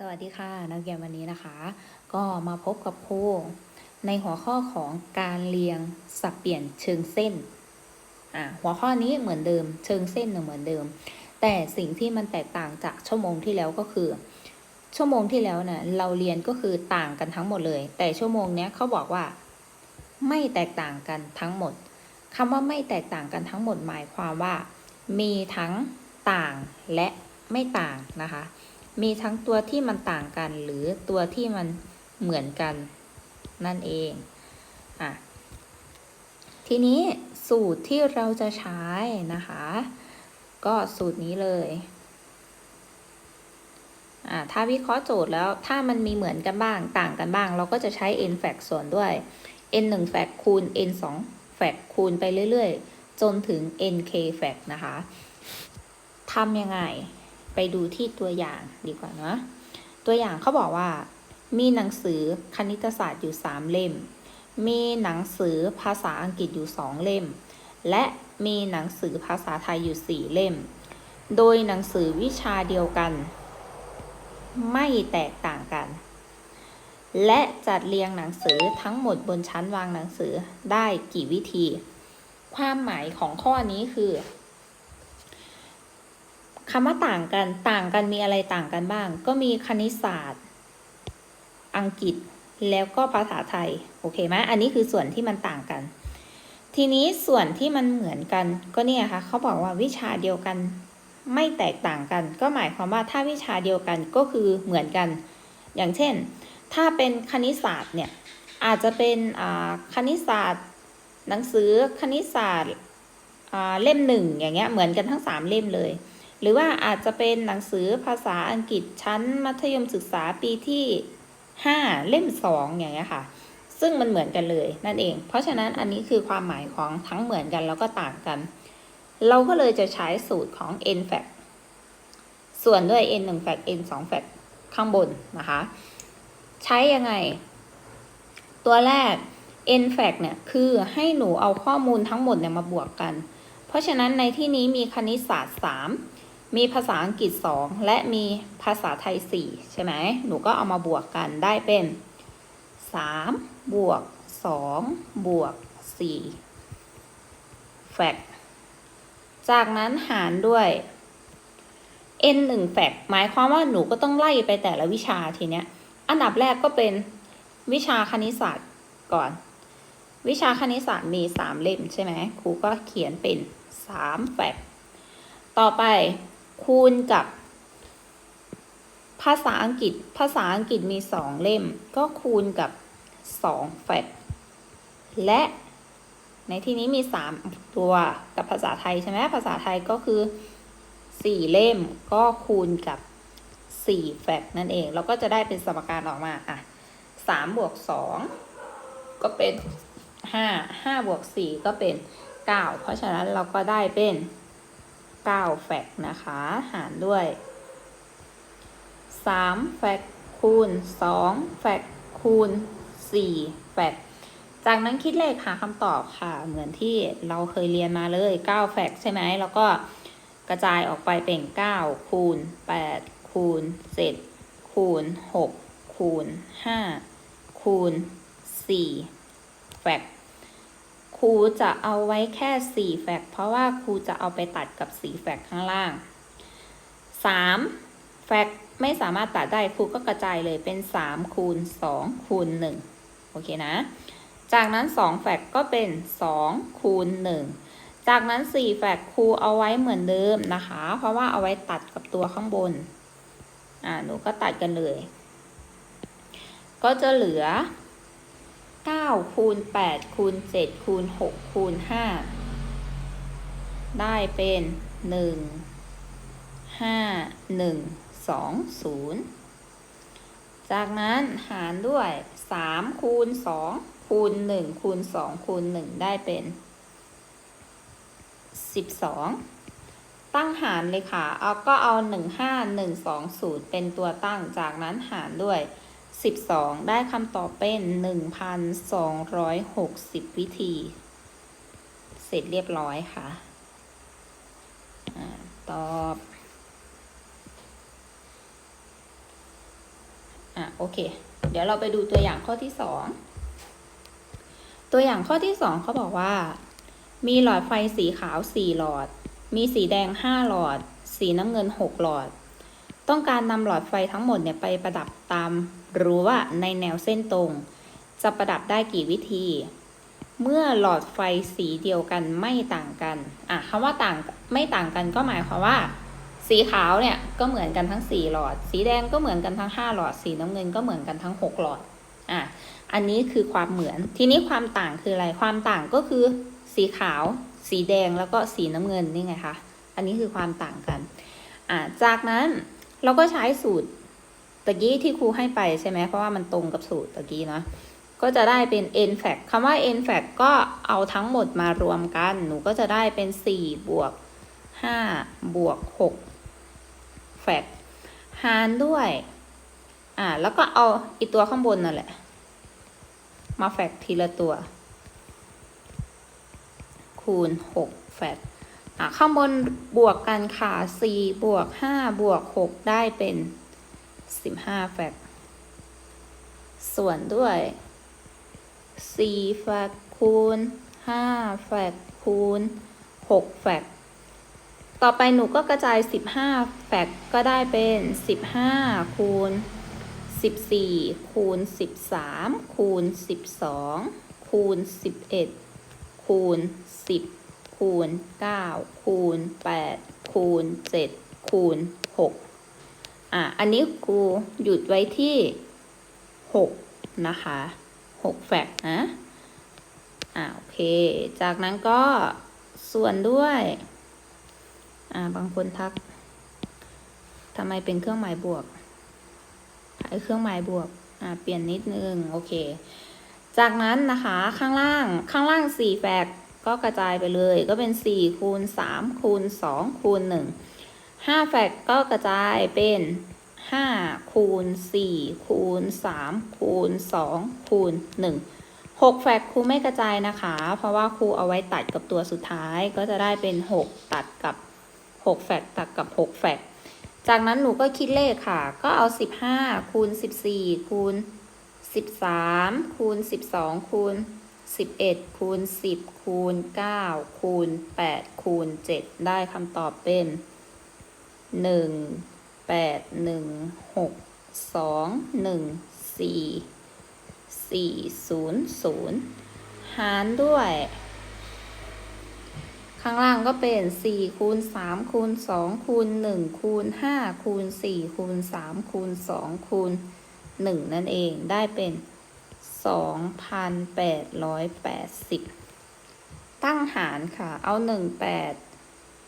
สวัสดีค่ะ นักเรียนวันนี้นะคะ ก็มาพบกับครูในหัวข้อของการเรียงสับเปลี่ยนเชิงเส้นอ่าหัวข้อนี้เหมือนเดิม เชิงเส้นเนี่ยเหมือนเดิม แต่สิ่งที่มันแตกต่างจากชั่วโมงที่แล้วก็คือ ชั่วโมงที่แล้วนี่ยเราเรียนก็คือต่างกันทั้งหมดเลย แต่ชั่วโมงเนี้ยเขาบอกว่า ไม่แตกต่างกันทั้งหมดคำว่าไม่แตกต่างกันทั้งหมดหมายความว่า มีทั้งต่างและไม่ต่างนะคะ มีทั้งตัวที่มันต่างกัน หรือตัวที่มันเหมือนกันนั่นเองอะทีนี้สูตรที่เราจะใช้นะคะ ก็สูตรนี้เลยอะถ้าวิเคราะห์โจทย์แล้วถ้ามันมีเหมือนกันบ้างต่างกันบ้าง เราก็จะใช้ n fact ส่วนด้วย n 1 fact คูณ n 2 fact คูณไปเรื่อย ๆ จนถึง nk fact นะคะทำยังไง ไปดูที่ตัวอย่างดีกว่านะตัวอย่างเขาบอกว่า มีหนังสือคณิตศาสตร์อยู่ 3 เล่ม มีหนังสือภาษาอังกฤษอยู่ 2 เล่ม และมีหนังสือภาษาไทยอยู่ 4 เล่ม โดยหนังสือวิชาเดียวกัน ไม่แตกต่างกัน และจัดเรียงหนังสือทั้งหมดบนชั้นวางหนังสือได้กี่วิธี ความหมายของข้อนี้คือ คำว่าต่างกัน ต่างกันมีอะไรต่างกันบ้าง ก็มีคณิตศาสตร์ อังกฤษ แล้วก็ภาษาไทย โอเคไหมอันนี้คือส่วนที่มันต่างกัน ทีนี้ส่วนที่มันเหมือนกัน ก็เนี่ยค่ะเขาบอกว่าวิชาเดียวกัน ไม่แตกต่างกัน ก็หมายความว่าถ้าวิชาเดียวกันก็คือเหมือนกัน อย่างเช่น ถ้าเป็นคณิตศาสตร์เนี่ย อาจจะเป็นคณิตศาสตร์ หนังสือคณิตศาสตร์เล่มหนึ่งอย่างเงี้ย เหมือนกันทั้งสามเล่มเลย หรือว่าอาจจะเป็นหนังสือภาษาอังกฤษชั้นมัธยมศึกษาปีที่ 5 เล่ม 2 อย่างเงี้ยค่ะ ซึ่งมันเหมือนกันเลยนั่นเอง เพราะฉะนั้นอันนี้คือความหมายของทั้งเหมือนกันแล้วก็ต่างกัน เราก็เลยจะใช้สูตรของ n f a c ส่วนด้วย n 1 f a c n 2 f a c ข้างบนนะคะ ใช้ยังไง ตัวแรก n f a c เนี่ยคือให้หนูเอาข้อมูลทั้งหมดเนี่ยมาบวกกัน เพราะฉะนั้นในที่นี้มีคณิตศาสตร์ 3 มีภาษาอังกฤษ 2 และมีภาษาไทย 4 ใช่ไหม หนูก็เอามาบวกกันได้เป็น 3 บวก 2 บวก4 fact จากนั้นหารด้วย n 1 fact หมายความว่าหนูก็ต้องไล่ไปแต่ละวิชาทีเนี้ย อันดับแรกก็เป็นวิชาคณิตศาสตร์ก่อน วิชาคณิตศาสตร์มี 3 เล่มใช่ไหมครูก็เขียนเป็น 3 แฟกต่อไป คูณกับภาษาอังกฤษ ภาษาอังกฤษมี2เล่ม ก็คูณกับ2แฟกและในที่นี้มี3ตัวกับภาษาไทยใช่ไหมภาษาไทยก็คือ4เล่มก็คูณกับ4แฟกนั่นเอง เราก็จะได้เป็นสมการออกมาอะ3บวก2ก็เป็น5 5บวก4ก็เป็น9เพราะฉะนั้นเราก็ได้เป็น 9 แฟกนะคะ หารด้วย 3 แฟกคูณ 2 แฟกคูณ 4 แฟกจากนั้นคิดเลขหาคำตอบค่ะ เหมือนที่เราเคยเรียนมาเลย 9 แฟกใช่ไหม แล้วก็กระจายออกไปเป็น 9 คูณ 8 คูณ 7 คูณ 6 คูณ 5 คูณ 4 แฟก ครูจะเอาไว้แค่ 4 แฟก เพราะว่าครูจะเอาไปตัดกับ 4 แฟกข้างล่าง 3 แฟกไม่สามารถตัดได้ครูก็กระจายเลยเป็น 3 คูณ 2 คูณ 1 โอเคนะ จากนั้น 2 แฟกก็เป็น 2 คูณ 1 จากนั้น 4 แฟกครูเอาไว้เหมือนเดิมนะคะ เพราะว่าเอาไว้ตัดกับตัวข้างบน อ่าหนูก็ตัดกันเลย ก็จะเหลือ 9คูณ8คูณ7คูณ6คูณ5ได้เป็น 1 5 1 2 0 จากนั้นหารด้วย 3 คูณ 2 คูณ 1 คูณ 2 คูณ 1 ได้เป็น 12 ตั้งหารเลยค่ะ เอาก็เอา 1 5 1 2 0 เป็นตัวตั้งจากนั้นหารด้วย 12 ได้คำตอบเป็น 1,260 วิธี เสร็จเรียบร้อยค่ะอตอบอะโอเค เดี๋ยวเราไปดูตัวอย่างข้อที่สองตัวอย่างข้อที่สองเขาบอกว่า มีหลอดไฟสีขาวสี่หลอด มีสีแดงห้าหลอด สีน้ำเงินหกหลอด ต้องการนำหลอดไฟทั้งหมดเนี่ยไปประดับตามรั้วในแนวเส้นตรง จะประดับได้กี่วิธี เมื่อหลอดไฟสีเดียวกันไม่ต่างกันอะคำว่าต่างไม่ต่างกันก็หมายความว่า สีขาวเนี่ยก็เหมือนกันทั้ง 4 หลอด สีแดงก็เหมือนกันทั้ง 5 หลอด สีน้ำเงินก็เหมือนกันทั้ง 6 หลอดอะอันนี้คือความเหมือน ทีนี้ความต่างคืออะไร ความต่างก็คือ สีขาว สีแดงแล้วก็สีน้ำเงินนี่ไงคะ อันนี้คือความต่างกัน อะจากนั้น เราก็ใช้สูตรตะกี้ที่ครูให้ไปใช่ไหมเพราะว่ามันตรงกับสูตรตะกี้เนาะก็จะได้เป็น n fact คำว่า n fact ก็เอาทั้งหมดมารวมกัน หนูก็จะได้เป็น 4 บวก 5 บวก6แฟกหารด้วย อ่า แล้วก็เอาอีตัวข้างบนนั่นแหละ มาแฟกทีละตัว คูณ 6 แฟก ข้างบนบวกกันค่ะ 4 บวก 5 บวก 6 ได้เป็น 15 แฟกส่วนด้วย 4 แฟกคูณ 5 แฟกคูณ 6 แฟกต่อไปหนูก็กระจาย 15 แฟกก็ได้เป็น 15 คูณ 14 คูณ 13 คูณ 12 คูณ 11 คูณ 10 คูณ 9 คูณ 8 คูณ 7 คูณ 6 อะ อันนี้ครูหยุดไว้ที่ 6 นะคะ 6 แฟกนะ อ่าโอเค จากนั้นก็ส่วนด้วย อ่า บางคนทักทำไมเป็นเครื่องหมายบวกไอ้เครื่องหมายบวก อ่า เปลี่ยนนิดนึง โอเค จากนั้นนะคะ ข้างล่าง ข้างล่าง 4 แฟก ก็กระจายไปเลยก็เป็น 4 คูณ 3 คูณ 2 คูณ 1 5 แฟกก็กระจายเป็น 5 คูณ 4 คูณ 3 คูณ 2 คูณ 1 6 แฟกครูไม่กระจายนะคะ เพราะว่าครูเอาไว้ตัดกับตัวสุดท้ายก็จะได้เป็น 6 ตัดกับ 6 แฟกตัดกับ 6 แฟกจากนั้นหนูก็คิดเลขค่ะ ก็เอา 15 คูณ 14 คูณ 13 คูณ 12 คูณ 11คูณ10คูณ9คูณ8คูณ7ได้คำตอบเป็น 1 8 1 6 2 1 4 4 0 0 หารด้วย ข้างล่างก็เป็น 4 คูณ 3 คูณ 2 คูณ 1 คูณ 5 คูณ 4 คูณ 3 คูณ 2 คูณ 1 นั่นเองได้เป็น 2,880 ตั้งหารค่ะ เอา 18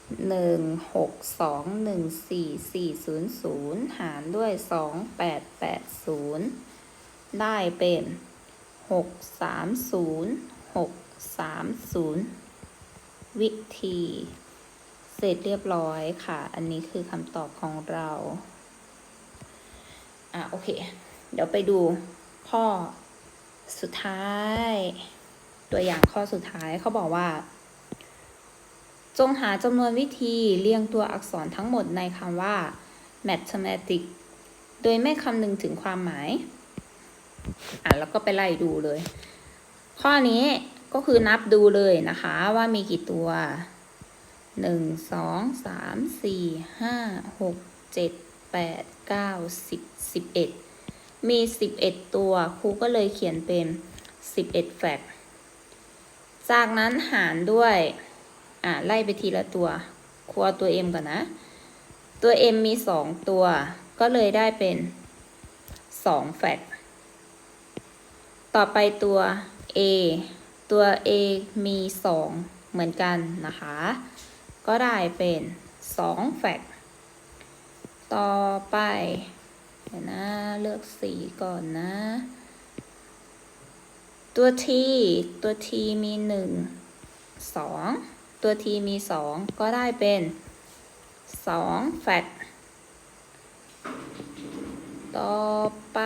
1 6 2 1 4 4 0 0 หารด้วย 2880 ได้เป็น 630 630 วิธี เสร็จเรียบร้อยค่ะ อันนี้คือคำตอบของเรา อะ โอเค เดี๋ยวไปดูข้อ สุดท้าย ตัวอย่างข้อสุดท้ายเขาบอกว่า จงหาจำนวนวิธีเรียงตัวอักษรทั้งหมดในคำว่า mathematic โดยไม่คำนึงถึงความหมาย อะแล้วก็ไปไล่ดูเลย ข้อนี้ก็คือนับดูเลยนะคะว่ามีกี่ตัวหนึ่งสองสามสี่ห้าหกเจ็ดแปดเก้าสิบสิบเอ็ด มีสิบเอ็ดตัว ครูก็เลยเขียนเป็นสิบเอ็ดแฟกต์จากนั้นหารด้วย อ่าไล่ไปทีละตัว ครูเอาตัว m ก่อนนะ ตัว m มีสองตัว ก็เลยได้เป็นสองแฟกต์ต่อไปตัว a ตัว a มีสองเหมือนกันนะคะ ก็ได้เป็นสองแฟกต์ต่อไป เดี๋ยวนะเลือกสีก่อนนะ ตัว t ตัว t มีหนึ่งสองตัว t มีสองก็ได้เป็นสองแฟตต่อไป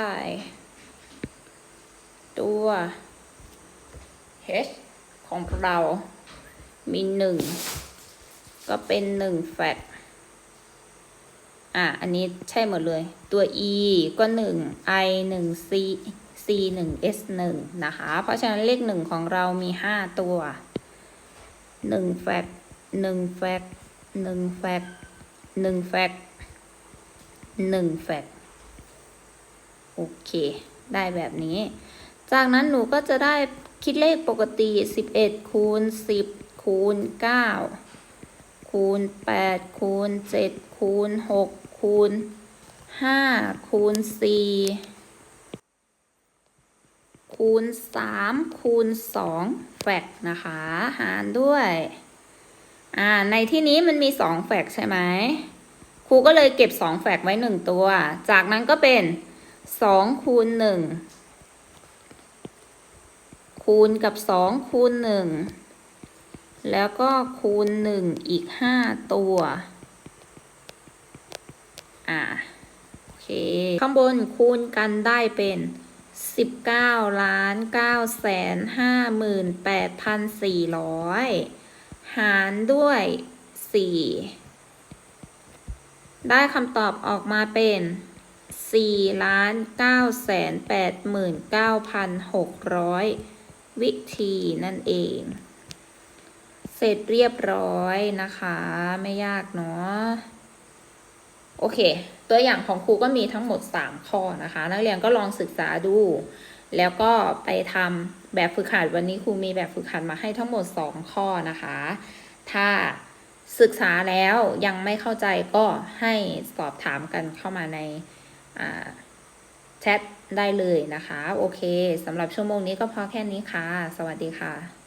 ตัว h ของเรา มีหนึ่งก็เป็นหนึ่งแฟต อะอันนี้ใช่หมดเลย ตัว e ก็หนึ่ง i หนึ่ง c c หนึ่ง s หนึ่งนะคะ เพราะฉะนั้นเลขหนึ่งของเรามีห้าตัวหนึ่งแฟกหนึ่งแฟกหนึ่งแฟกหนึ่งแฟกหนึ่งแฟกโอเค ได้แบบนี้ จากนั้นหนูก็จะได้คิดเลขปกติ 11คูณ10คูณ9 คูณ8คูณ7คูณ6คูณ5คูณ4คูณ3คูณ2แฟกนะคะ หารด้วยอ่าในที่นี้มันมี2แฟกใช่ไหมครูก็เลยเก็บ2แฟกไว้1ตัว จากนั้นก็เป็น2คูณ1คูณกับ2คูณ1 แล้วก็คูณ 1 อีก 5 ตัว อ่าโอเค ข้างบนคูณกันได้เป็น 19ล้าน9แสน58,400 หารด้วย 4 ได้คำตอบออกมาเป็น4ล้าน9แสน89,600 วิธีนั่นเอง สร็จเรียบร้อยนะคะ ไม่ยากเนาะโอเค ตัวอย่างของครูก็มีทั้งหมด 3 ข้อนะคะ นักเรียนก็ลองศึกษาดู แล้วก็ไปทำแบบฝึกหัดวันนี้ครูมีแบบฝึกหัดมาให้ทั้งหมด 2 ข้อนะคะ ถ้าศึกษาแล้วยังไม่เข้าใจก็ให้สอบถามกันเข้ามาในาแชทได้เลยนะคะ โอเคสำหรับชั่วโมงนี้ก็พอแค่นี้ค่ะ สวัสดีค่ะ